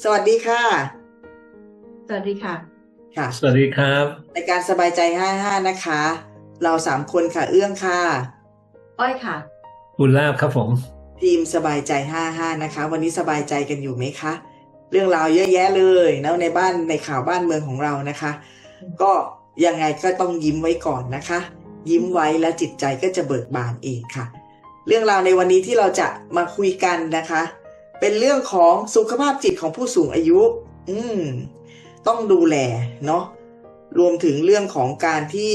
สวัสดีค่ะ สวัสดีค่ะ ค่ะ สวัสดีครับในการสบายใจ55นะคะ เราสามคนค่ะ เอื้องค่ะ อ้อยค่ะ บุญลาบครับผม ทีมสบายใจ55นะคะ วันนี้สบายใจกันอยู่ไหมคะ เรื่องราวเยอะแยะเลยนะในบ้านในข่าวบ้านเมืองของเรานะคะ ก็ยังไงก็ต้องยิ้มไว้ก่อนนะคะ ยิ้มไว้แล้วจิตใจก็จะเบิกบานเองค่ะ เรื่องราวในวันนี้ที่เราจะมาคุยกันนะคะ เป็นเรื่องของสุขภาพจิตของผู้สูงอายุ อืม ต้องดูแลเนาะรวมถึงเรื่องของการที่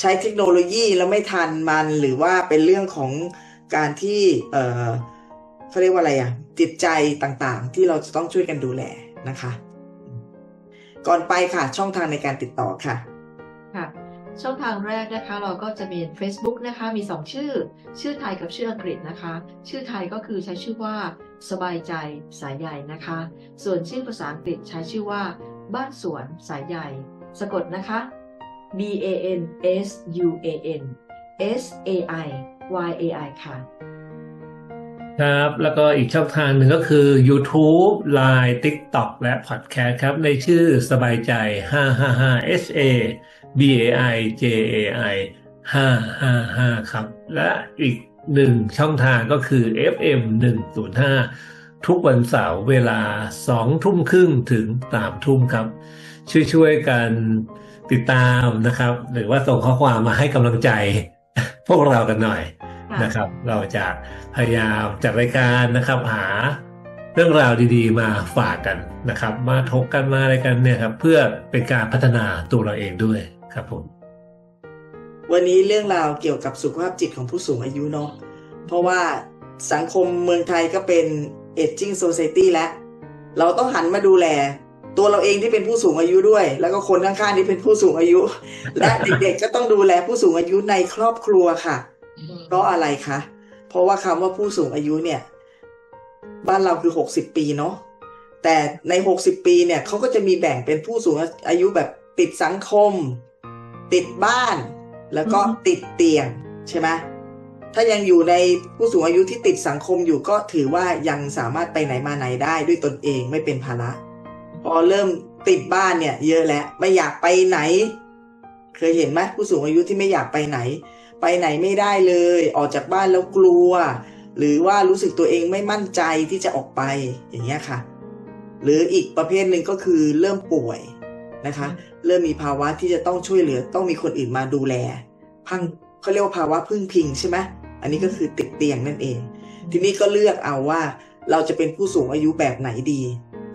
ใช้เทคโนโลยีแล้วไม่ทันมัน หรือว่าเป็นเรื่องของการที่เขาเรียกว่าอะไรอะจิตใจต่างๆ ที่เราจะต้องช่วยกันดูแลนะคะ ก่อนไปค่ะช่องทางในการติดต่อค่ะ ช่องทางแรกนะคะเราก็จะมี Facebook นะคะมี 2 ชื่อ ชื่อไทยกับชื่ออังกฤษนะคะ ชื่อไทยก็คือใช้ชื่อว่า สบายใจสายใหญ่นะคะ ส่วนชื่อภาษาอังกฤษใช้ชื่อว่า บ้านสวนสายใหญ่ สะกดนะคะ B A N S U A N S A I Y A I ค่ะครับ แล้วก็อีกช่องทางหนึ่งก็คือ YouTube Line TikTok และ Podcast ครับ ในชื่อสบายใจ 555 S A B A I J A I 555 ครับ และอีกหนึ่งช่องทางก็คือ FM 105 ทุกวันเสาร์เวลา 2 ทุ่มครึ่งถึง3ทุ่มครับ ช่วยๆกันติดตามนะครับ หรือว่าส่งข้อความมาให้กำลังใจพวกเรากันหน่อยค่ะนะครับ เราจะพยายามจัดรายการนะครับหาเรื่องราวดีๆ มาฝากกันนะครับ มาทกกันมาอะไรกันเนี่ยครับ เพื่อเป็นการพัฒนาตัวเราเองด้วย ครับผม วันนี้เรื่องราวเกี่ยวกับสุขภาพจิตของผู้สูงอายุเนาะเพราะว่าสังคมเมืองไทยก็เป็น aging society แล้ว เราต้องหันมาดูแล ตัวเราเองที่เป็นผู้สูงอายุด้วย แล้วก็คนข้างๆที่เป็นผู้สูงอายุ และเด็กๆก็ต้องดูแลผู้สูงอายุในครอบครัวค่ะ เพราะอะไรคะ เพราะว่าคำว่าผู้สูงอายุเนี่ย บ้านเราคือ60ปีเนาะแต่ใน60ปีเนี่ยเขาก็จะมีแบ่งเป็นผู้สูงอายุแบบติดสังคม ติดบ้าน แล้วก็อือฮึติดเตียงใช่ไหมถ้ายังอยู่ในผู้สูงอายุที่ติดสังคมอยู่ก็ถือว่ายังสามารถไปไหนมาไหนได้ด้วยตนเองไม่เป็นภาระพอเริ่มติดบ้านเนี่ย เยอะแล้วไม่อยากไปไหน เคยเห็นไหมผู้สูงอายุที่ไม่อยากไปไหน ไปไหนไม่ได้เลย ออกจากบ้านแล้วกลัว หรือว่ารู้สึกตัวเองไม่มั่นใจที่จะออกไปอย่างเงี้ยค่ะ หรืออีกประเภทหนึ่งก็คือเริ่มป่วยนะคะ เริ่มมีภาวะที่จะต้องช่วยเหลือ ต้องมีคนอื่นมาดูแล พังเขาเรียกว่าภาวะพึ่งพิงใช่ไหมอันนี้ก็คือติดเตียงนั่นเอง ทีนี้ก็เลือกเอาว่าเราจะเป็นผู้สูงอายุแบบไหนดี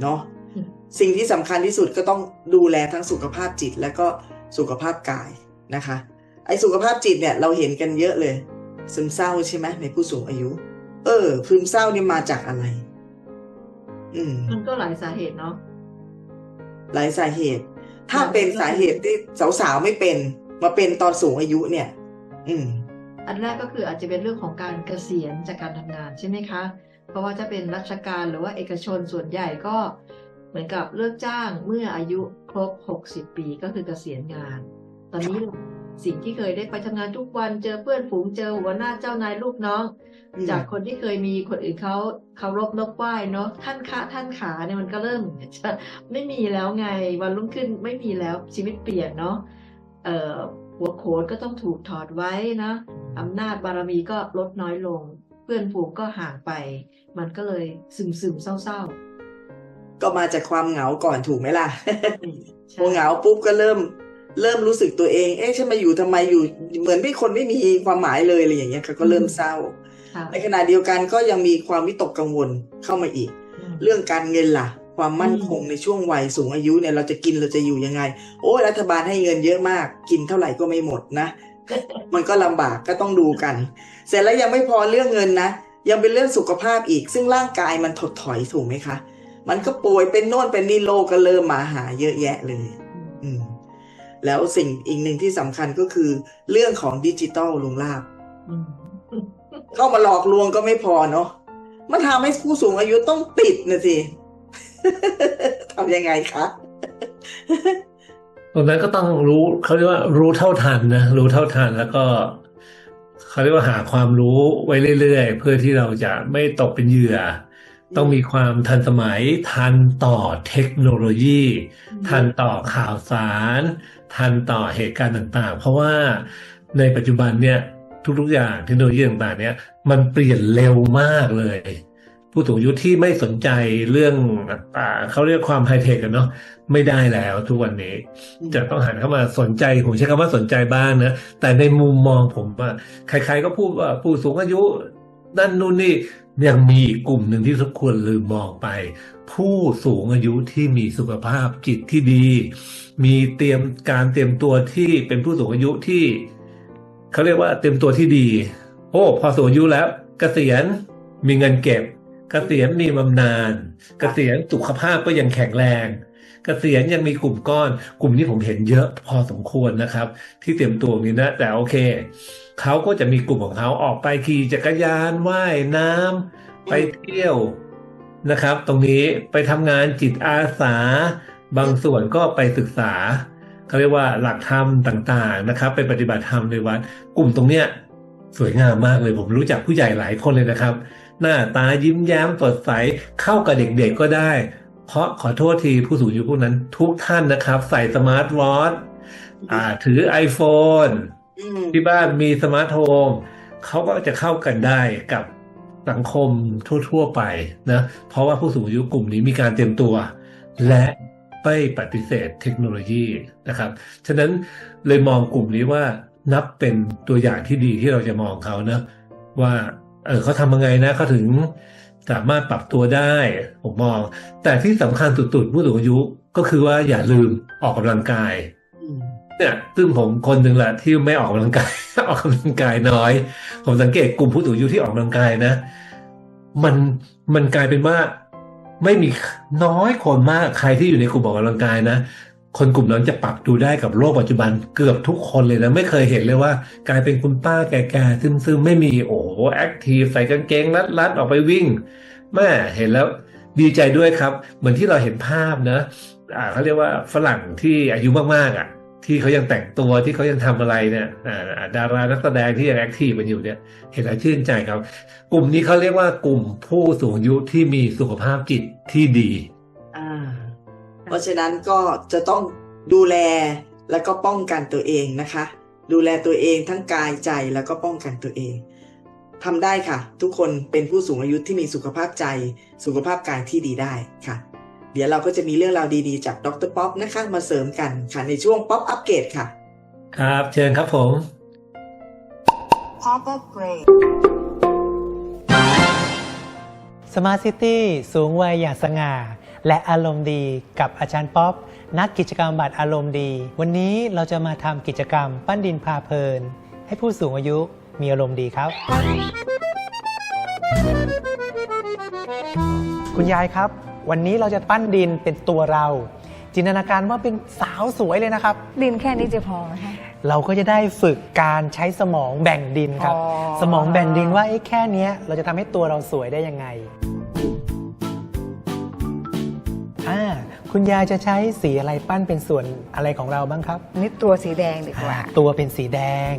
เนาะอืมสิ่งที่สำคัญที่สุดก็ต้องดูแลทั้งสุขภาพจิตและก็สุขภาพกายนะคะ ไอ้สุขภาพจิตเนี่ยเราเห็นกันเยอะเลยซึมเศร้าใช่ไหมในผู้สูงอายุ เออซึมเศร้านี่มาจากอะไร อืม มันก็หลายสาเหตุเนาะหลายสาเหตุ ถ้าเป็นสาเหตุที่สาวๆไม่เป็น มาเป็นตอนสูงอายุเนี่ย อืม อันแรกก็คืออาจจะเป็นเรื่องของการเกษียณจากการทำงานใช่ไหมคะ เพราะว่าจะเป็นราชการหรือว่าเอกชนส่วนใหญ่ก็เหมือนกับเลิกจ้างเมื่ออายุครบ 60 ปีก็คือเกษียณงาน ตอนนี้ สิ่งที่เคยได้ไปทำงานทุกวันเจอเพื่อนฝูงเจอหัวหน้าเจ้านายลูกน้องอืมจากคนที่เคยมีคนอื่นเขาเคารพนกไหว้เนาะท่านขาท่านขาเนี่ยมันก็เริ่มจะไม่มีแล้วไงวันรุ่งขึ้นไม่มีแล้วชีวิตเปลี่ยนเนาะเอ่อหัวโขนก็ต้องถูกถอดไว้นะอำนาจบารมีก็ลดน้อยลง เพื่อนฝูงก็ห่างไป มันก็เลยซึมซึมๆเศร้าก็มาจากความเหงาก่อนถูกไหมล่ะๆพอเหงาปุ๊บก็เริ่ม เริ่มรู้สึกตัวเอง เอ๊ะฉันมาอยู่ทำไมอยู่ เหมือนไม่คนไม่มีความหมายเลยอะไรอย่างเงี้ยค่ะก็เริ่มเศร้าค่ะในขณะเดียวกันก็ยังมีความวิตกกังวลเข้ามาอีกมเรื่องการเงินล่ะ ความมั่นคงในช่วงวัยสูงอายุเนี่ยเราจะกินเราจะอยู่ยังไง โอ้ยรัฐบาลให้เงินเยอะมาก กินเท่าไหร่ก็ไม่หมดนะมันก็ลำบากก็ต้องดูกัน เสร็จแล้วยังไม่พอเรื่องเงินนะยังเป็นเรื่องสุขภาพอีก ซึ่งร่างกายมันถดถอยถูกไหมคะ มันก็ป่วยเป็นโน่นเป็นนี่โรคก็เริ่มมาหาเยอะแยะเลย อืม แล้วสิ่งอีกหนึ่งที่สำคัญก็คือ เรื่องของดิจิตอลลุงลาบอืมเข้ามาหลอกลวงก็ไม่พอเนาะมันทำให้ผู้สูงอายุต้องติดนะสิทำยังไงคะตรงนั้นก็ต้องรู้เขาเรียกว่ารู้เท่าทันนะรู้เท่าทันแล้วก็เขาเรียกว่าหาความรู้ไว้เรื่อยๆ เพื่อที่เราจะไม่ตกเป็นเหยื่อ ต้องมีความทันสมัยทันต่อเทคโนโลยี ทันต่อข่าวสาร ทันต่อเหตุการณ์ต่างๆ เพราะว่าในปัจจุบันเนี่ยทุกๆอย่างเทคโนโลยีต่างๆเนี่ยมันเปลี่ยนเร็วมากเลย ผู้สูงอายุที่ไม่สนใจเรื่องอ่าเขาเรียกความไฮเทคกันเนาะไม่ได้แล้วทุกวันนี้ จะต้องหันเข้ามาสนใจผมใช้คำว่าสนใจบ้างนะแต่ในมุมมองผมอะใครๆก็พูดว่าผู้สูงอายุนั่นนู่นนี่ ยังมีอีกกลุ่มหนึ่งที่ทุกคนลืมมองไป ผู้สูงอายุที่มีสุขภาพจิตที่ดี มีเตรียมการเตรียมตัวที่เป็นผู้สูงอายุที่เขาเรียกว่าเตรียมตัวที่ดี โอ้พอสูงอายุแล้วกเกษียณมีเงินเก็บกเกษียณมีบำนาญเกษียณสุขภาพก็ยังแข็งแรง กษียณยังมีกลุ่มก้อน กลุ่มนี้ผมเห็นเยอะพอสมควรนะครับ ที่เตรียมตัวนี้นะ แต่โอเคเขาก็จะมีกลุ่มของเขาออกไปขี่จักรยานว่ายน้ำไปเที่ยวนะครับ ตรงนี้ไปทำงานจิตอาสา บางส่วนก็ไปศึกษาเขาเรียกว่าหลักธรรมต่างๆนะครับ ไปปฏิบัติธรรมในวัดกลุ่มตรงเนี้ยสวยงามมากเลยผมรู้จักผู้ใหญ่หลายคนเลยนะครับ หน้าตายิ้มแย้มสดใสเข้ากับเด็กๆก็ได้ เพราะขอโทษทีผู้สูงอายุพวกนั้น ทุกท่านนะครับ ใส่สมาร์ทวอทช์อ่าถือ iPhone อืมที่บ้านมีสมาร์ทโฮมเขาก็จะเข้ากันได้กับสังคมทั่ว ๆ ไปนะ เพราะว่าผู้สูงอายุกลุ่มนี้มีการเตรียมตัว และไม่ปฏิเสธเทคโนโลยีนะครับ ฉะนั้นเลยมองกลุ่มนี้ว่านับเป็นตัวอย่างที่ดีที่เราจะมองเขานะว่า เออเขาทำยังไงนะเขาถึง สามารถปรับตัวได้ ผมมอง แต่ที่สำคัญสุดๆผู้สูงอายุก็คือว่าอย่าลืมออกกำลังกายอืมเนี่ยซึ่งผมคนหนึ่งแหละที่ไม่ออกกำลังกาย ออกกำลังกายน้อย ผมสังเกตกลุ่มผู้สูงอายุที่ออกกำลังกายนะ มันมันกลายเป็นว่าไม่มีน้อยคนมากใครที่อยู่ในกลุ่มออกกำลังกายนะคนกลุ่มนั้นจะปรับตัวได้กับโลกปัจจุบันเกือบทุกคนเลยนะ ไม่เคยเห็นเลยว่า กลายเป็นคุณป้าแก่ๆซึมๆไม่มีโอ้ โหแอคทีฟใส่กางเกงรัดๆออกไปวิ่งแม่เห็นแล้วดีใจด้วยครับ เหมือนที่เราเห็นภาพนะอ่าเขาเรียกว่าฝรั่งที่อายุมากๆอะ ที่เขายังแต่งตัวที่เขายังทำอะไรเนี่ยอ่าดารานักแสดงที่ยังแอคทีฟกันอยู่เนี่ย เห็นแล้วชื่นใจครับ กลุ่มนี้เขาเรียกว่ากลุ่มผู้สูงอายุที่มีสุขภาพจิตที่ดีอ่าเพราะฉะนั้นก็จะต้องดูแลแล้วก็ป้องกันตัวเองนะคะ ดูแลตัวเองทั้งกายใจแล้วก็ป้องกันตัวเอง ทำได้ค่ะ ทุกคนเป็นผู้สูงอายุที่มีสุขภาพใจ สุขภาพกายที่ดีได้ค่ะ เดี๋ยวเราก็จะมีเรื่องราวดีๆ จากดรป๊อปนะคะ มาเสริมกันค่ะในช่วงป๊อปอัปเกรดค่ะ ครับเชิญครับผม Pop upgrade สมาร์ทซิตี้สูงวัยอย่างสง่า และอารมณ์ดีกับอาจารย์ป๊อป นักกิจกรรมบัตรอารมณ์ดี วันนี้เราจะมาทำกิจกรรมปั้นดินพาเพลิน ให้ผู้สูงอายุ มีอารมณ์ดีครับ คุณยายครับ วันนี้เราจะปั้นดินเป็นตัวเรา จินตนาการว่าเป็นสาวสวยเลยนะครับดินแค่นี้จะพอไหมคะ เราก็จะได้ฝึกการใช้สมองแบ่งดินครับ อ๋อ สมองแบ่งดินว่าเอ๊ะแค่เนี้ยเราจะทำให้ตัวเราสวยได้ยังไงอ่าคุณยายจะใช้สีอะไรปั้นเป็นส่วนอะไรของเราบ้างครับ นี่ตัวสีแดงดีกว่าอ่าตัวเป็นสีแดง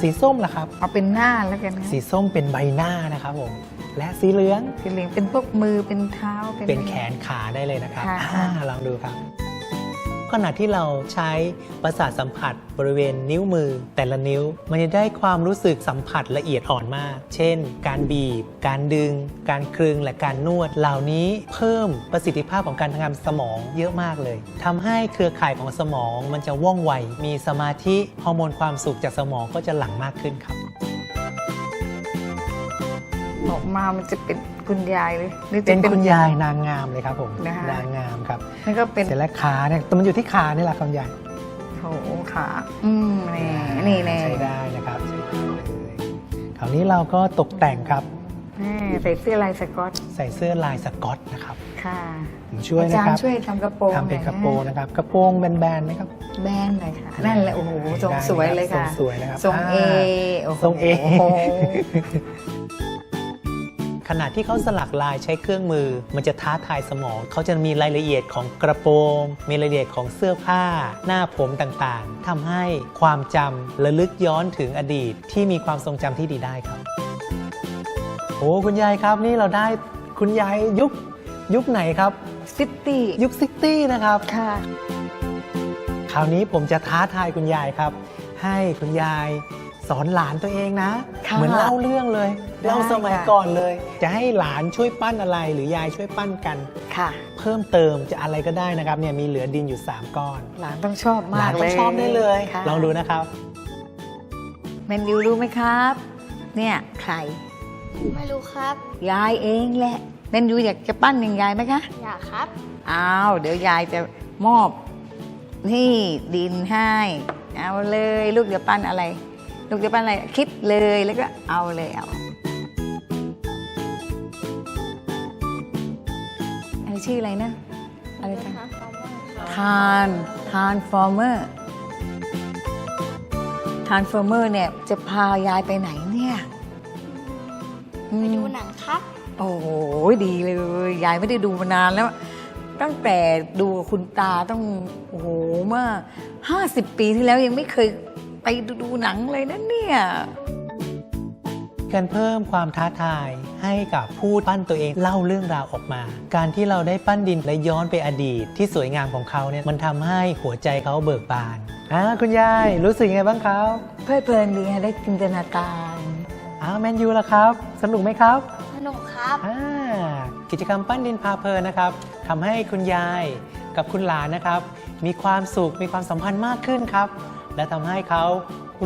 สีส้มล่ะครับ เอาเป็นหน้าแล้วกันนะสีส้มเป็นใบหน้านะครับผม และสีเหลือง สีเหลืองเป็นพวกมือเป็นเท้าเป็นแขนขาได้เลยนะครับค่ะ อ่าลองดูครับ ขณะที่เราใช้ประสาทสัมผัสบริเวณนิ้วมือ แต่ละนิ้ว มันจะได้ความรู้สึกสัมผัสละเอียดอ่อนมาก เช่น การบีบ การดึง การคลึงและการนวด เหล่านี้เพิ่มประสิทธิภาพของการทำงานสมองเยอะมากเลยทำให้เครือข่ายของสมองมันจะว่องไว มีสมาธิ ฮอร์โมนความสุขจากสมองก็จะหลั่งมากขึ้นครับ ออกมามันจะเป็นคุณยายเลยหรือจะ เป็นคุณยายนางงามเลยครับผมนะคะ นางงามครับนั่นก็เป็นเสร็จแล้วขาเนี่ยแต่มันอยู่ที่ขานี่แหละคุณยายโถขาอืมแน่นี่แน่ใช้ได้นะครับใช้ได้เลยคราวนี้เราก็ตกแต่งครับแน่ใส่เสื้อลายสก๊อตใส่เสื้อลายสก๊อตนะครับค่ะผมช่วยอานะจารครับย์ช่วยทำกระโปรงทำเป็นหกอยระโปรงนะครับกระโปรงแบนๆนะครับแบนหน่อยค่ะนั่นแหละโอ้โหทรงสวยเลยค่ะ ทรงสวยนะครับทรงเออ่า โอ้โหทรงเอ ขณะที่เขาสลักลายใช้เครื่องมือ มันจะท้าทายสมอง เขาจะมีรายละเอียดของกระโปรง มีรายละเอียดของเสื้อผ้า หน้าผมต่างๆทำให้ความจำระลึกย้อนถึงอดีต ที่มีความทรงจำที่ดีได้ครับ โอ้คุณยายครับนี่เราได้คุณยายยุคยุคไหนครับซิตี้ยุคซิตี้นะครับค่ะคราวนี้ผมจะท้าทายคุณยายครับ ให้คุณยาย สอนหลานตัวเองนะ ค่ะเหมือนเล่าเรื่องเลยได้เล่าสมัยค่ะ ก่อนเลย จะให้หลานช่วยปั้นอะไรหรือยายช่วยปั้นกัน ค่ะ เพิ่มเติมจะอะไรก็ได้นะครับเนี่ยมีเหลือดินอยู่ 3 ก้อนหลานต้องชอบหมาลากนเลต้องยชอบได้เลยค่ะลองดูนะครับ แมนยูรู้ไหมครับ เนี่ยใครไม่รู้ครับ ยายเองแหละแมนยูอยากจะปั้นอย่างยายไหมคะอยากครับ อ้าวเดี๋ยวยายจะมอบ นี่ดินให้ เอาเลยลูกจะปั้นอะไร ลูกจะปั้นอะไรคิดเลยแล้วก็เอาเลยเอาอันนี้ชื่ออะไรนะอะไรคะทานทานฟอร์เมอร์ทานฟอร์เมอร์เนี่ยจะพายายไปไหนเนี่ยอืไปมดูหนังครับ โอ้โหดีเลย ยายไม่ได้ดูมานานแล้ว ตั้งแต่ดูกับคุณตาต้องโอ้โหเมื่อห้าสิบปีที่แล้วยังไม่เคย ไปดูหนังเลยนะเนี่ย การเพิ่มความท้าทายให้กับผู้ปั้นตัวเองเล่าเรื่องราวออกมา การที่เราได้ปั้นดินและย้อนไปอดีต ที่สวยงามของเขาเนี่ยมันทำให้หัวใจเขาเบิกบานอ่าคุณยายรู้สึกยังไงบ้างครับเพลิดเพลินดีค่ะได้จินตนาการอ้าวแมนยูล่ะครับ สนุกไหมครับ สนุกครับ อ่ากิจกรรมปั้นดินพาเพลินนะครับทำให้คุณยายกับคุณหลานนะครับ มีความสุขมีความสัมพันธ์มากขึ้นครับ และทำให้เขา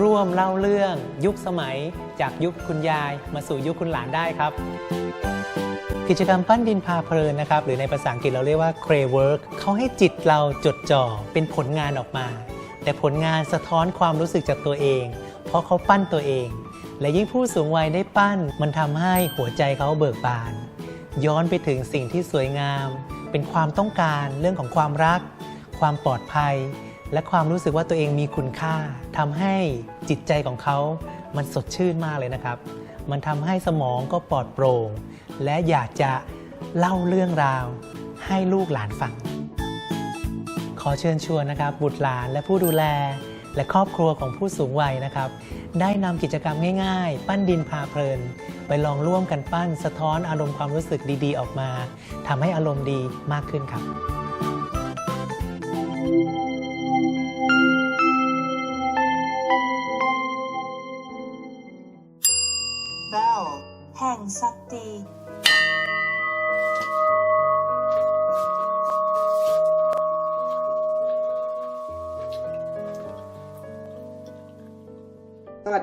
ร่วมเล่าเรื่องยุคสมัย จากยุคคุณยายมาสู่ยุคคุณหลานได้ครับ กิจกรรมปั้นดินพาเพลินนะครับ หรือในภาษาอังกฤษเราเรียกว่า cray work เขาให้จิตเราจดจ่อเป็นผลงานออกมา แต่ผลงานสะท้อนความรู้สึกจากตัวเอง เพราะเขาปั้นตัวเอง และยิ่งผู้สูงวัยได้ปั้น มันทำให้หัวใจเขาเบิกบาน ย้อนไปถึงสิ่งที่สวยงาม เป็นความต้องการเรื่องของความรัก ความปลอดภัย และความรู้สึกว่าตัวเองมีคุณค่าทำให้จิตใจของเขา มันสดชื่นมากเลยนะครับ มันทำให้สมองก็ปลอดโปร่ง และอยากจะเล่าเรื่องราว ให้ลูกหลานฟัง ขอเชิญชวนนะครับ บุตรหลานและผู้ดูแล และครอบครัวของผู้สูงวัยนะครับ ได้นำกิจกรรมง่าย ๆ ปั้นดินพาเพลิน ไปลองร่วมกันปั้น สะท้อนอารมณ์ความรู้สึกดีๆ ออกมาทำให้อารมณ์ดีมากขึ้นครับ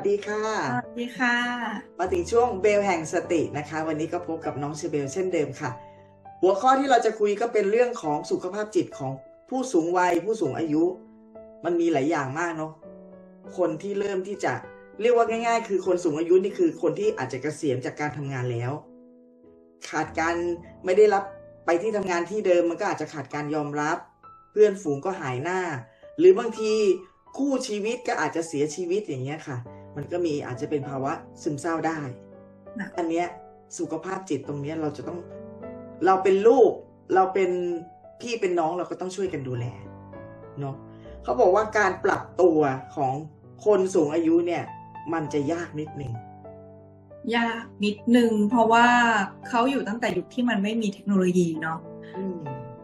ดีค่ะ สวัสดีค่ะ มาถึงช่วงเบลแห่งสตินะคะ วันนี้ก็พบกับน้องเชเบลเช่นเดิมค่ะ หัวข้อที่เราจะคุยก็เป็นเรื่องของสุขภาพจิตของผู้สูงวัยผู้สูงอายุ มันมีหลายอย่างมากเนาะ คนที่เริ่มที่จะเรียกว่าง่าย ๆ คือคนสูงอายุนี่คือคนที่อาจจะเกษียณจากการทำงานแล้ว ขาดการไม่ได้รับไปที่ทำงานที่เดิมมันก็อาจจะขาดการยอมรับ เพื่อนฝูงก็หายหน้า หรือบางทีคู่ชีวิตก็อาจจะเสียชีวิตอย่างเงี้ยค่ะ มันก็มีอาจจะเป็นภาวะซึมเศร้าได้นะอันเนี้ยสุขภาพจิตตรงเนี้ยเราจะต้อง เราเป็นลูก เราเป็นพี่เป็นน้องเราก็ต้องช่วยกันดูแลเนาะเขาบอกว่าการปรับตัวของคนสูงอายุเนี่ย มันจะยากนิดหนึ่งยากนิดนึงเพราะว่าเขาอยู่ตั้งแต่ยุคที่มันไม่มีเทคโนโลยีเนาะอืม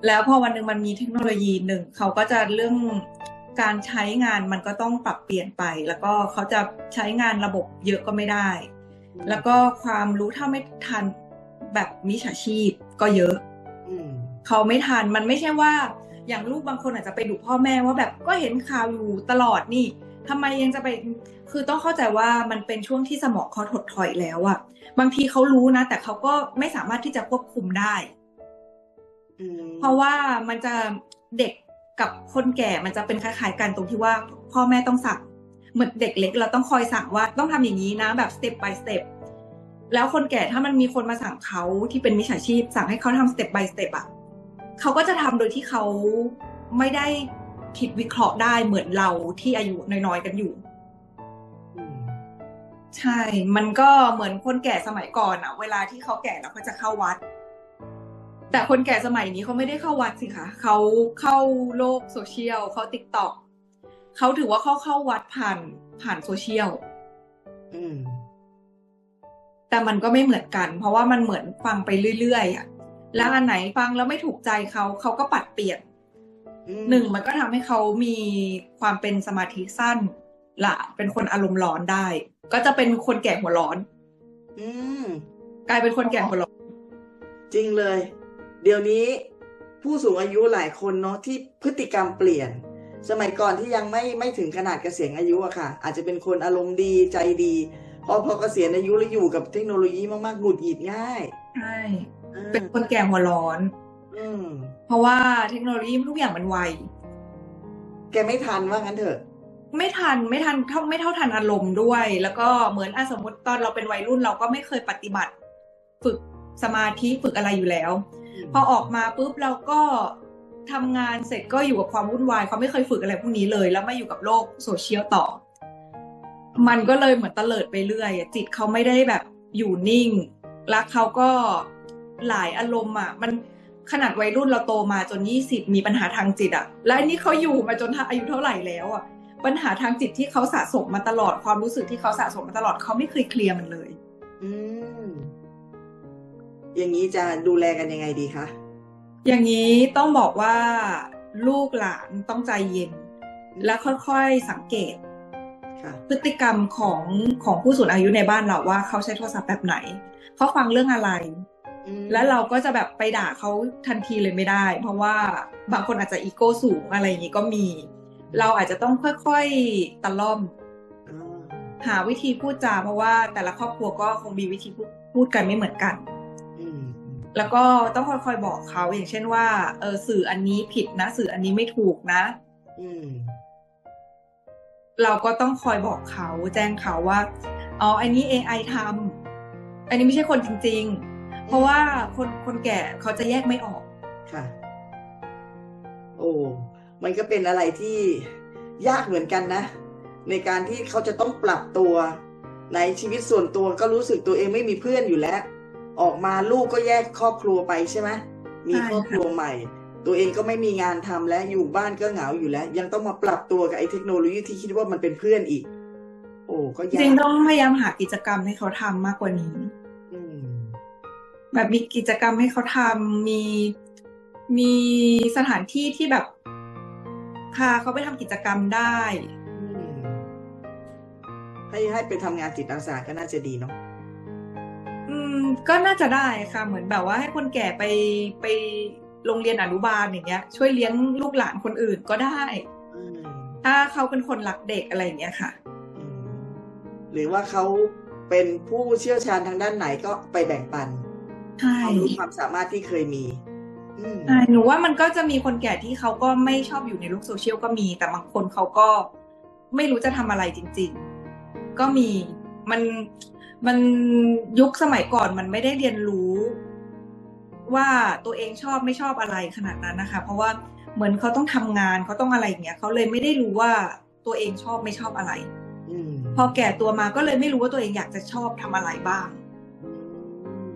แล้วพอวันหนึ่งมันมีเทคโนโลยีหนึ่งเขาก็จะเรื่อง การใช้งานมันก็ต้องปรับเปลี่ยนไป แล้วก็เขาจะใช้งานระบบเยอะก็ไม่ได้ แล้วก็ความรู้เท่าไม่ทันแบบมิจฉาชีพก็เยอะอืมเขาไม่ทันมันไม่ใช่ว่า อย่างลูกบางคนอาจจะไปดุพ่อแม่ว่าแบบก็เห็นข่าวอยู่ตลอดนี่ทำไมยังจะไปคือต้องเข้าใจว่ามันเป็นช่วงที่สมองเขาถดถอยแล้วอะบางทีเขารู้นะ แต่เขาก็ไม่สามารถที่จะควบคุมได้อืมเพราะว่ามันจะเด็ก กับคนแก่มันจะเป็นคล้ายๆ กันตรงที่ว่าพ่อแม่ต้องสั่งเหมือนเด็กเล็ก เราต้องคอยสั่งว่าต้องทำอย่างนี้นะแบบ step by step แล้วคนแก่ถ้ามันมีคนมาสั่งเขาที่เป็นมิจฉาชีพ สั่งให้เขาทำ step by step อะเขาก็จะทำโดยที่เขาไม่ได้คิดวิเคราะห์ได้เหมือนเราที่อายุน้อยๆกันอยู่อืมใช่ มันก็เหมือนคนแก่สมัยก่อนอะเวลาที่เขาแก่แล้วเขาจะเข้าวัด แต่คนแก่สมัยนี้เขาไม่ได้เข้าวัดสิคะเขาเข้าโลกโซเชียลเขาติ๊กต็อกเขาถือว่าเขาเข้าวัดผ่านผ่านโซเชียลอืม แต่มันก็ไม่เหมือนกัน เพราะว่ามันเหมือนฟังไปเรื่อยๆอะแล้วอันไหนฟังแล้วไม่ถูกใจเขาเขาก็ปัดเปลี่ยนอืมหนึ่งมันก็ทำให้เขามีความเป็นสมาธิสั้นละเป็นคนอารมณ์ร้อนได้ ก็จะเป็นคนแก่หัวร้อน อืมกลายเป็นคนแก่หัวร้อน จริงเลย เดี๋ยวนี้ผู้สูงอายุหลายคนเนาะที่พฤติกรรมเปลี่ยน สมัยก่อนที่ยังไม่ไม่ถึงขนาดเกษียณอายุอะค่ะ อาจจะเป็นคนอารมณ์ดีใจดีพอพอเกษียณอายุแล้วอยู่กับเทคโนโลยีมากๆหงุดหงิดง่ายใช่อ่าเป็นคนแก่หัวร้อน อืมเพราะว่าเทคโนโลยีทุกอย่างมันไวแกไม่ทันว่างั้นเถอะ ไม่ทันไม่ทันเท่าไม่เท่าทันอารมณ์ด้วย แล้วก็เหมือนอะสมมติตอนเราเป็นวัยรุ่นเราก็ไม่เคยปฏิบัติ ฝึกสมาธิฝึกอะไรอยู่แล้ว พอออกมาปุ๊บเราก็ทำงานเสร็จก็อยู่กับความวุ่นวายเขาไม่เคยฝึกอะไรพวกนี้เลย แล้วมาอยู่กับโลกโซเชียลต่อ มันก็เลยเหมือนเตลิดไปเรื่อยจิตเขาไม่ได้แบบอยู่นิ่งแล้วเขาก็หลายอารมณ์อะ มันขนาดวัยรุ่นเราโตมาจนยี่สิบมีปัญหาทางจิตอะ และอันนี้เขาอยู่มาจนอายุเท่าไหร่แล้วอะ ปัญหาทางจิตที่เขาสะสมมาตลอดความรู้สึกที่เขาสะสมมาตลอดเขาไม่เคยเคลียร์มันเลย อืม อย่างนี้จะดูแลกันยังไงดีคะอย่างนี้ต้องบอกว่าลูกหลานต้องใจเย็น และค่อยๆสังเกตค่ะพฤติกรรมของของผู้สูงอายุในบ้านเราว่าเขาใช้โทรศัพท์แบบไหนเขาฟังเรื่องอะไรอืมแล้วเราก็จะแบบไปด่าเขาทันทีเลยไม่ได้ เพราะว่าบางคนอาจจะอีโก้สูงอะไรอย่างนี้ก็มี เราอาจจะต้องค่อยๆตะล่อมอ่าหาวิธีพูดจาเพราะว่าแต่ละครอบครัวก็คงมีวิธีพูดพูดกันไม่เหมือนกันอืม แล้วก็ต้องค่อยๆบอกเขาอย่างเช่นว่า เออสื่ออันนี้ผิดนะ สื่ออันนี้ไม่ถูกนะ อืม เราก็ต้องคอยบอกเขาแจ้งเขาว่าอ๋ออันนี้ AI ทำอันนี้ไม่ใช่คนจริง ๆ เพราะว่าคนคนแก่เขาจะแยกไม่ออกค่ะ โอ้มันก็เป็นอะไรที่ยากเหมือนกันนะ ในการที่เขาจะต้องปรับตัว ในชีวิตส่วนตัวก็รู้สึกตัวเองไม่มีเพื่อนอยู่แล้ว ออกมาลูกก็แยกครอบครัวไปใช่ไหมมีใช่ครอบครัวใหม่ ตัวเองก็ไม่มีงานทำแล้วอยู่บ้านก็เหงาอยู่แล้ว ยังต้องมาปรับตัวกับไอ้เทคโนโลยีที่คิดว่ามันเป็นเพื่อนอีก โอ้ก็จยาริงกๆต้องพยายามหากิจกรรมให้เขาทำมากกว่านี้อืมแบบมีกิจกรรมให้เขาทำมีมีสถานที่ที่แบบพาเขาไปทำกิจกรรมได้อืมให้ให้ไปทำงานจิตอาสาก็น่าจะดีเนาะ อืมก็น่าจะได้ค่ะ เหมือนแบบว่าให้คนแก่ไปไปโรงเรียนอนุบาลอย่างเงี้ย ช่วยเลี้ยงลูกหลานคนอื่นก็ได้ อืมถ้าเขาเป็นคนรักเด็กอะไรอย่างเงี้ยค่ะ อืมหรือว่าเขาเป็นผู้เชี่ยวชาญทางด้านไหนก็ไปแบ่งปันใช่ความรู้ความสามารถที่เคยมี อืม ใช่หนูว่ามันก็จะมีคนแก่ที่เขาก็ไม่ชอบอยู่ในโลกโซเชียลก็มี แต่บางคนเขาก็ไม่รู้จะทำอะไรจริง ๆ ก็มีมัน มันยุคสมัยก่อนมันไม่ได้เรียนรู้ว่าตัวเองชอบไม่ชอบอะไรขนาดนั้นนะคะ เพราะว่าเหมือนเขาต้องทำงานเขาต้องอะไรอย่างเงี้ยเขาเลยไม่ได้รู้ว่าตัวเองชอบไม่ชอบอะไรอืมพอแก่ตัวมาก็เลยไม่รู้ว่าตัวเองอยากจะชอบทำอะไรบ้างอืม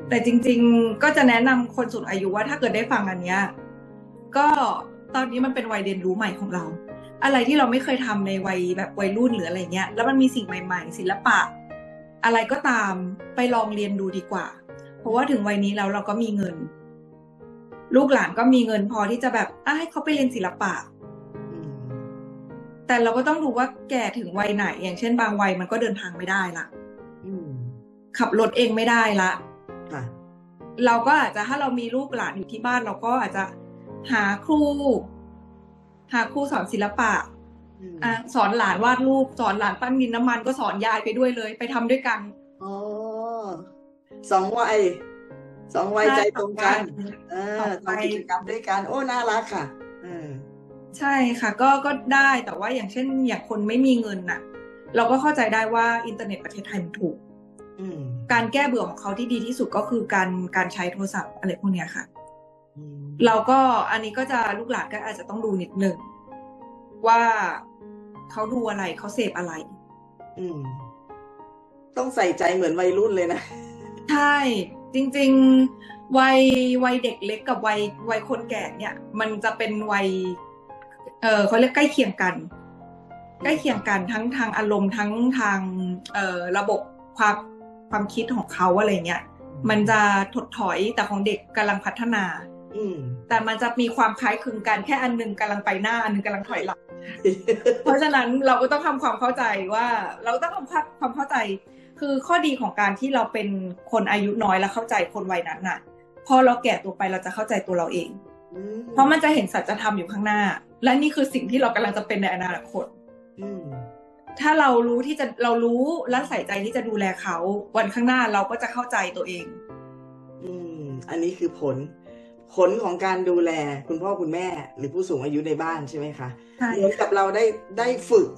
แต่จริง ๆ ก็จะแนะนำคนสูงอายุว่าถ้าเกิดได้ฟังอันเนี้ยก็ตอนนี้มันเป็นวัยเรียนรู้ใหม่ของเรา อะไรที่เราไม่เคยทำในวัยแบบวัยรุ่นหรืออะไรเงี้ย แล้วมันมีสิ่งใหม่ ๆ ศิลปะ อะไรก็ตามไปลองเรียนดูดีกว่า เพราะว่าถึงวัยนี้แล้วเราก็มีเงิน ลูกหลานก็มีเงินพอที่จะแบบอะให้เขาไปเรียนศิลปะอืมแต่เราก็ต้องดูว่าแก่ถึงวัยไหน อย่างเช่น บางวัยมันก็เดินทางไม่ได้ละอืมขับรถเองไม่ได้ละค่ะเราก็อาจจะถ้าเรามีลูกหลานอยู่ที่บ้าน เราก็อาจจะหาครู หาครูสอนศิลปะ อืมอะสอนหลานวาดรูปสอนหลานปั้นดินน้ำมันก็สอนยายไปด้วยเลย ไปทำด้วยกันอ๋อสองวัยสองวัยใจตรงกัน เอสอองวัยทำกิจกรรมด้วยกันโอ้น่ารักค่ะเออใช่ค่ะ ก็ก็ได้แต่ว่าอย่างเช่น อย่างคนไม่มีเงินน่ะ เราก็เข้าใจได้ว่าอินเทอร์เน็ตประเทศไทยมันถูกอืมการแก้เบื่อของเขาที่ดีที่สุดก็คือการการใช้โทรศัพท์อะไรพวกเนี้ยค่ะอืมเราก็อันนี้ก็จะลูกหลานก็อาจจะต้องดูนิดหนึ่งว่า เขาดูอะไรเขาเสพอะไร อืม ต้องใส่ใจเหมือนวัยรุ่นเลยนะ ใช่ จริง ๆ วัยวัยเด็กเล็กกับวัยวัยคนแก่เนี่ย มันจะเป็นวัย เออเขาเรียกใกล้เคียงกัน ใกล้เคียงกันทั้งทางอารมณ์ทั้งทาง เอ่อระบบความความคิดของเขาอะไรเงี้ยมันจะถดถอยแต่ของเด็กกำลังพัฒนา อืมแต่มันจะมีความคล้ายคลึงกันแค่อันหนึงกำลังไปหน้าอันหนึงกำลังถอยหลัง เพราะฉะนั้นเราก็ต้องทำความเข้าใจว่า เราต้องทำความเข้าใจ คือข้อดีของการที่เราเป็นคนอายุน้อยแล้วเข้าใจคนวัยนั้นน่ะ พอเราแก่ตัวไปเราจะเข้าใจตัวเราเองอืมเพราะมันจะเห็นสัจธรรมอยู่ข้างหน้า และนี่คือสิ่งที่เรากำลังจะเป็นในอนาคตอืมถ้าเรารู้ที่จะเรารู้และใส่ใจที่จะดูแลเขา วันข้างหน้าเราก็จะเข้าใจตัวเอง อืม อันนี้คือผล ผลของการดูแลคุณพ่อคุณแม่ หรือผู้สูงอายุในบ้านใช่ไหมคะใช่เหมือนกับเราได้ได้ฝึก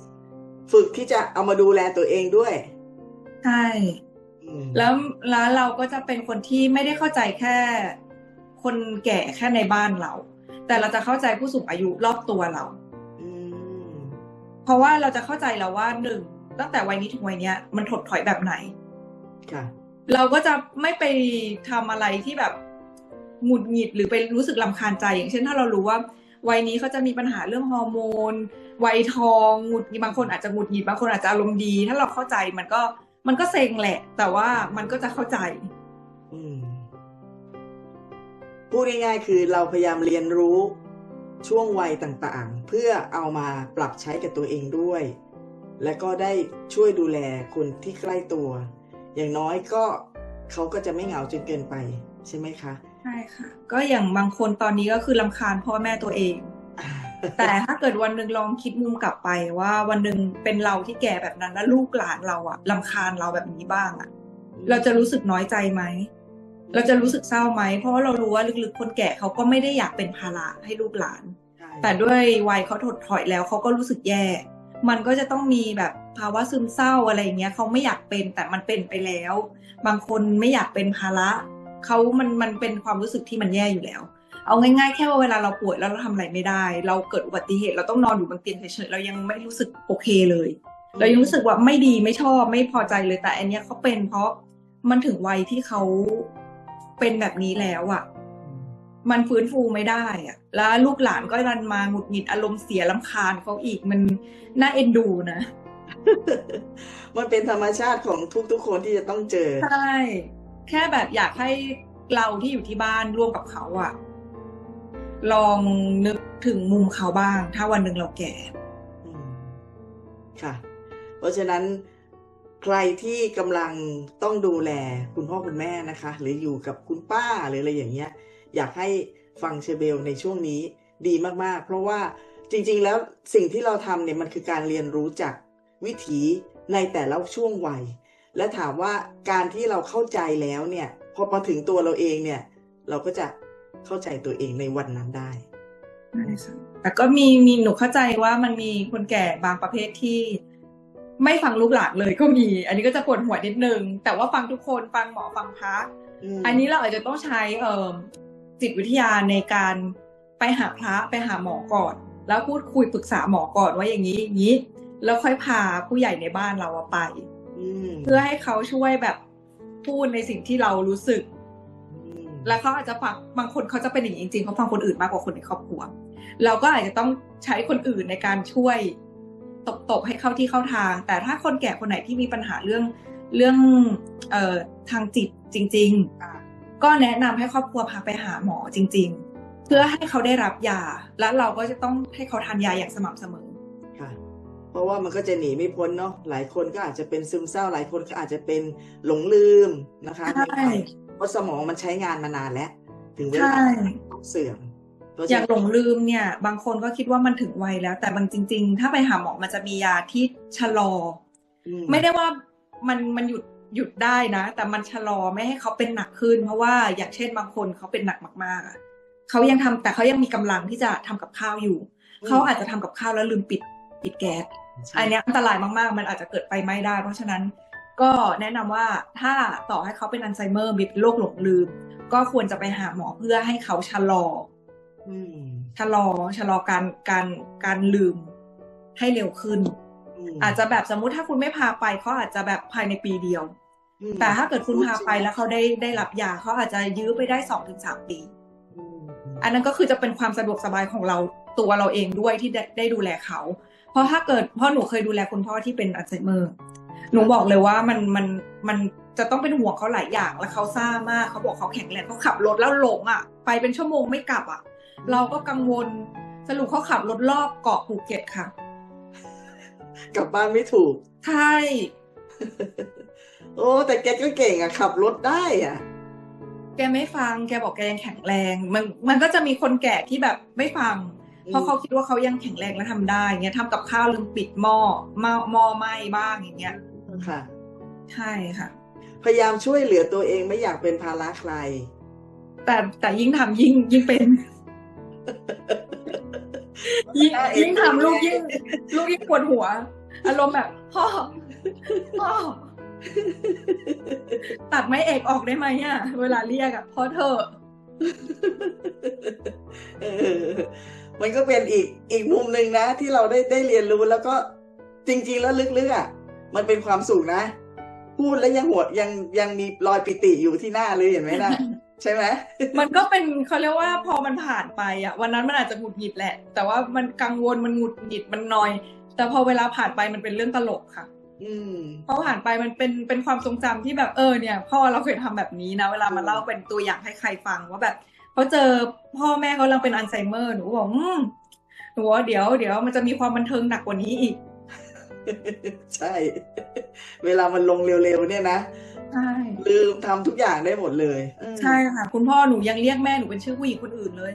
ฝึกที่จะเอามาดูแลตัวเองด้วยใช่อืมแล้วแล้วเราก็จะเป็นคนที่ไม่ได้เข้าใจแค่ คนแก่แค่ในบ้านเรา แต่เราจะเข้าใจผู้สูงอายุรอบตัวเราอืมเพราะว่าเราจะเข้าใจแล้วว่าหนึ่งตั้งแต่วัยนี้ถึงวัยเนี้ย มันถดถอยแบบไหนค่ะเราก็จะไม่ไปทำอะไรที่แบบ หงุดหงิดหรือไปรู้สึกลำคาญใจ อย่างเช่นถ้าเรารู้ว่าวัยนี้เขาจะมีปัญหาเรื่องฮอร์โมนวัยทองหงุดหงิดบางคนอาจจะหงุดหงิดบางคนอาจจะอารมณ์ดี ถ้าเราเข้าใจมันก็มันก็เซ็งแหละ แต่ว่ามันก็จะเข้าใจพูดง่ายๆคือเราพยายามเรียนรู้ช่วงวัยต่างๆ เพื่อเอามาปรับใช้กับตัวเองด้วย และก็ได้ช่วยดูแลคนที่ใกล้ตัว อย่างน้อยก็เขาก็จะไม่เหงาจนเกินไป ใช่ไหมคะ ใช่ค่ะ ก็อย่างบางคนตอนนี้ก็คือลำคาญพ่อแม่ตัวเอง แต่ถ้าเกิดวันหนึ่งลองคิดมุมกลับไปว่าวันหนึ่งเป็นเราที่แก่แบบนั้น แล้วลูกหลานเราอะลำคาญเราแบบนี้บ้างอะเราจะรู้สึกน้อยใจไหมเราจะรู้สึกเศร้าไหม เพราะว่าเรารู้ว่าลึกๆ คนแก่เขาก็ไม่ได้อยากเป็นภาระให้ลูกหลานใช่แต่ด้วยวัยเขาถดถอยแล้วเขาก็รู้สึกแย่ มันก็จะต้องมีแบบภาวะซึมเศร้าอะไรอย่างเงี้ยเขาไม่อยากเป็นแต่มันเป็นไปแล้ว บางคนไม่อยากเป็นภาระ เขามันมันเป็นความรู้สึกที่มันแย่อยู่แล้ว เอาง่ายๆ แค่ว่าเวลาเราป่วยแล้วเราทำอะไรไม่ได้ เราเกิดอุบัติเหตุเราต้องนอนอยู่บนเตียงเฉยๆเรายังไม่รู้สึกโอเคเลย เรายังรู้สึกว่าไม่ดีไม่ชอบไม่พอใจเลยแต่อันเนี้ยเขาเป็นเพราะมันถึงวัยที่เขาเป็นแบบนี้แล้วอะ่ะ มันฟื้นฟูไม่ได้อะแล้วลูกหลานก็รันมาหงุดหงิดอารมณ์เสียลำคาญเขาอีกมันน่าเอ็นดูนะ มันเป็นธรรมชาติของทุกๆคนที่จะต้องเจอ ใช่ แค่แบบอยากให้เราที่อยู่ที่บ้านร่วมกับเขาอะลองนึกถึงมุมเขาบ้าง ถ้าวันหนึ่งเราแก่ค่ะ เพราะฉะนั้นใครที่กำลังต้องดูแลคุณพ่อคุณแม่นะคะ หรืออยู่กับคุณป้าหรืออะไรอย่างเงี้ย อยากให้ฟังเชเบลในช่วงนี้ดีมากๆ เพราะว่าจริง ๆ แล้วสิ่งที่เราทำเนี่ยมันคือการเรียนรู้จากวิถีในแต่ละช่วงวัย และถามว่าการที่เราเข้าใจแล้วเนี่ยพอมาถึงตัวเราเองเนี่ย เราก็จะเข้าใจตัวเองในวันนั้นได้ใช่ค่ะแต่ก็มีมีหนูเข้าใจว่ามันมีคนแก่บางประเภทที่ ไม่ฟังลูกหลานเลยก็มี อันนี้ก็จะปวดหัวนิดนึง แต่ว่าฟังทุกคนฟังหมอฟังพระมอันนี้เราอาจจะต้องใช้เอ่อจิตวิทยาในการไปหาพระไปหาหมอก่อน แล้วพูดคุยปรึกษาหมอก่อนว่าอย่างนี้อย่างนี้ แล้วค่อยพาผู้ใหญ่ในบ้านเราอะไปอืม เพื่อให้เขาช่วยแบบพูดในสิ่งที่เรารู้สึกอืมแล้วเขาอาจจะฟังบางคนเขาจะเป็นอย่างนี้จริงๆเขาฟังคนอื่นมากกว่าคนในครอบครัว เราก็อาจจะต้องใช้คนอื่นในการช่วยตบๆให้เข้าที่เข้าทาง แต่ถ้าคนแก่คนไหนที่มีปัญหาเรื่องเรื่องเอ่อทางจิตจริง ๆ ก็แนะนำให้ครอบครัวพาไปหาหมอจริง ๆ เพื่อให้เขาได้รับยา แล้วเราก็จะต้องให้เขาทานยาอย่างสม่ำเสมอค่ะ เพราะว่ามันก็จะหนีไม่พ้นเนาะหลายคนก็อาจจะเป็นซึมเศร้าหลายคนก็อาจจะเป็นหลงลืมนะคะใช่เพราะสมองมันใช้งานมานานแล้ว ถึงเวใช่ลาต้องเสื่อมเพระฉะอย่างนั้นหลงลืมเนี่ย บางคนก็คิดว่ามันถึงวัยแล้ว แต่บางจริง ๆ ถ้าไปหาหมอมันจะมียาที่ชะลออืไม่ได้ว่ามันมันหยุดหยุดได้นะ แต่มันชะลอไม่ให้เขาเป็นหนักขึ้น เพราะว่าอย่างเช่นบางคนเขาเป็นหนักมากๆอะเขายังทำแต่เขายังมีกำลังที่จะทำกับข้าวอยู่ เขาอาจจะทำกับข้าวแล้วลืมปิด ปิดแก๊สใช่อันเนี้ยอันตรายมากๆ มันอาจจะเกิดไฟไหม้ได้ เพราะฉะนั้นก็แนะนำว่าถ้าต่อให้เขาเป็นอัลไซเมอร์มีเป็นโรคหลงลืม ก็ควรจะไปหาหมอเพื่อให้เขาชะลออืมชะลอชะลอการการการลืมให้เร็วขึ้นมอาจจะแบบสมมุติถ้าคุณไม่พาไปเขาอาจจะแบบภายในปีเดียวอืมแต่ถ้าเกิดคุณพาไปแล้วเขาได้ได้รับยาเขาอาจจะยื้อไปได้สองถึงสามปีอืมอันนั้นก็คือจะเป็นความสะดวกสบายของเราตัวเราเองด้วยที่ได้ได้ดูแลเขา เพราะถ้าเกิดเพ่อหนูเคยดูแลคุณพ่อที่เป็นอัลไซเมอร์ หนูบอกเลยว่ามันมันมันจะต้องเป็นห่วงเขาหลายอย่างแล้วเขาซ่ามากเขาบอกเขาแข็งแรงเขาขับรถแล้วหลงอะ ไปเป็นชั่วโมงไม่กลับอะ เราก็กังวลสรุปเขาขับรถรอบเกาะภูเก็ตค่ะ กลับบ้านไม่ถูก ใช่ โอ้ แต่แกก็เก่งอะขับรถได้อะแกไม่ฟัง แกบอกแกยังแข็งแรง มันมันก็จะมีคนแก่ที่แบบไม่ฟัง เพราะเขาคิดว่าเขายังแข็งแรงและทำได้เงี้ยทำกับข้าวลืมปิดหม้อหม้อหม้อไหม้บ้างอย่างเงี้ยค่ะ ใช่ค่ะ พยายามช่วยเหลือตัวเองไม่อยากเป็นภาระใคร แต่แต่ยิ่งทำยิ่งยิ่งเป็นยิ่งน่าเอ็นดูยิ่งทำลูกยิ่งลูกยิ่งปวดหัว อารมณ์แบบ พ่อ พ่อ ตัดไม้เอกออกได้ไหมอะ เวลาเรียกอะพ่อเธอะเออ มันก็เป็นอีกอีกมุมหนึ่งนะ ที่เราได้ได้เรียนรู้แล้วก็จริง ๆ แล้วลึกๆอะมันเป็นความสุขนะ พูดแล้วยังหัวยังยังมีรอยปิติอยู่ที่หน้าเลยเห็นไหมนะใช่ไหมมันก็เป็นเขาเรียกว่าพอมันผ่านไปอะ วันนั้นมันอาจจะหงุดหงิดแหละ แต่ว่ามันกังวลมันหงุดหงิดมันนอย แต่พอเวลาผ่านไปมันเป็นเรื่องตลกค่ะ อืมพอผ่านไปมันเป็นเป็นความทรงจำที่แบบเออเนี่ยพ่อเราเคยทำแบบนี้นะ เวลามาเล่าเป็นตัวอย่างให้ใครฟังว่าแบบ เขาเจอพ่อแม่เขากำลังเป็นอัลไซเมอร์หนูก็บอกอืมหนูว่าเดี๋ยวเดี๋ยวมันจะมีความบันเทิงหนักกว่านี้อีก ใช่ เวลามันลงเร็วๆเนี่ยนะใช่ลืมทำทุกอย่างได้หมดเลยอืมใช่ค่ะ คุณพ่อหนูยังเรียกแม่หนูเป็นชื่อผู้หญิงคนอื่นเลย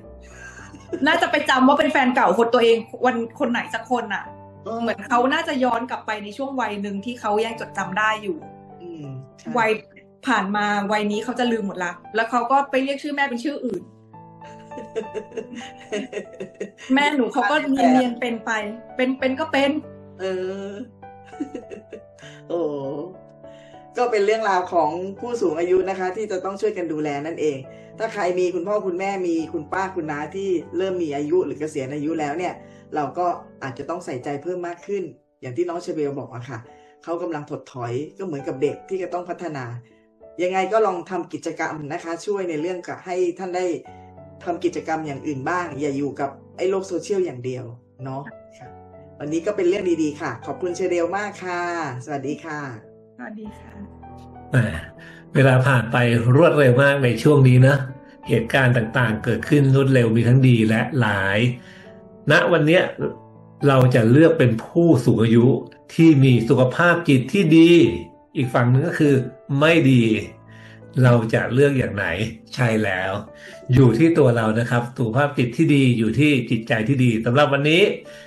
น่าจะไปจำว่าเป็นแฟนเก่าคนตัวเองวันคนไหนสักคนอะเหมือนเขาน่าจะย้อนกลับไปในช่วงวัยหนึ่งที่เขายังจดจำได้อยู่อืมใช่วัย ผ่านมาวัยนี้เขาจะลืมหมดละ แล้วเขาก็ไปเรียกชื่อแม่เป็นชื่ออื่น แม่หนูเขาก็เนียนเียนๆเป็นไป เป็นเป็นก็เป็น เออ โอ้ก็เป็นเรื่องราวของผู้สูงอายุนะคะ ที่จะต้องช่วยกันดูแลนั่นเอง ถ้าใครมีคุณพ่อคุณแม่มีคุณป้าคุณน้าที่เริ่มมีอายุหรือเกษียณอายุแล้วเนี่ย เราก็อาจจะต้องใส่ใจเพิ่มมากขึ้น อย่างที่น้องเชเบลบอกอะค่ะเขากำลังถดถอยก็เหมือนกับเด็กที่จะต้องพัฒนา ยังไงก็ลองทำกิจกรรมนะคะ ช่วยในเรื่องกับให้ท่านได้ทำกิจกรรมอย่างอื่นบ้าง อย่าอยู่กับไอ้โลกโซเชียลอย่างเดียวเนาะค่ะวันนี้ก็เป็นเรื่องดีๆค่ะ ขอบคุณเชเบลมากค่ะ สวัสดีค่ะ สวัสดีค่ะแหมเวลาผ่านไปรวดเร็วมากในช่วงนี้นะ เหตุการณ์ต่างๆ เกิดขึ้นรวดเร็วมีทั้งดีและหลายณวันเนี้ยเราจะเลือกเป็นผู้สูงอายุที่มีสุขภาพจิตที่ดี อีกฝั่งหนึงก็คือไม่ดี เราจะเลือกอย่างไหนใช่แล้ว อยู่ที่ตัวเรานะครับสุขภาพจิตที่ดีอยู่ที่จิตใจที่ดีสำหรับวันนี้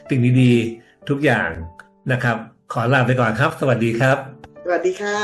สิ่งดีๆทุกอย่างนะครับ ขอลาไปก่อนครับ สวัสดีครับ สวัสดีค่ะ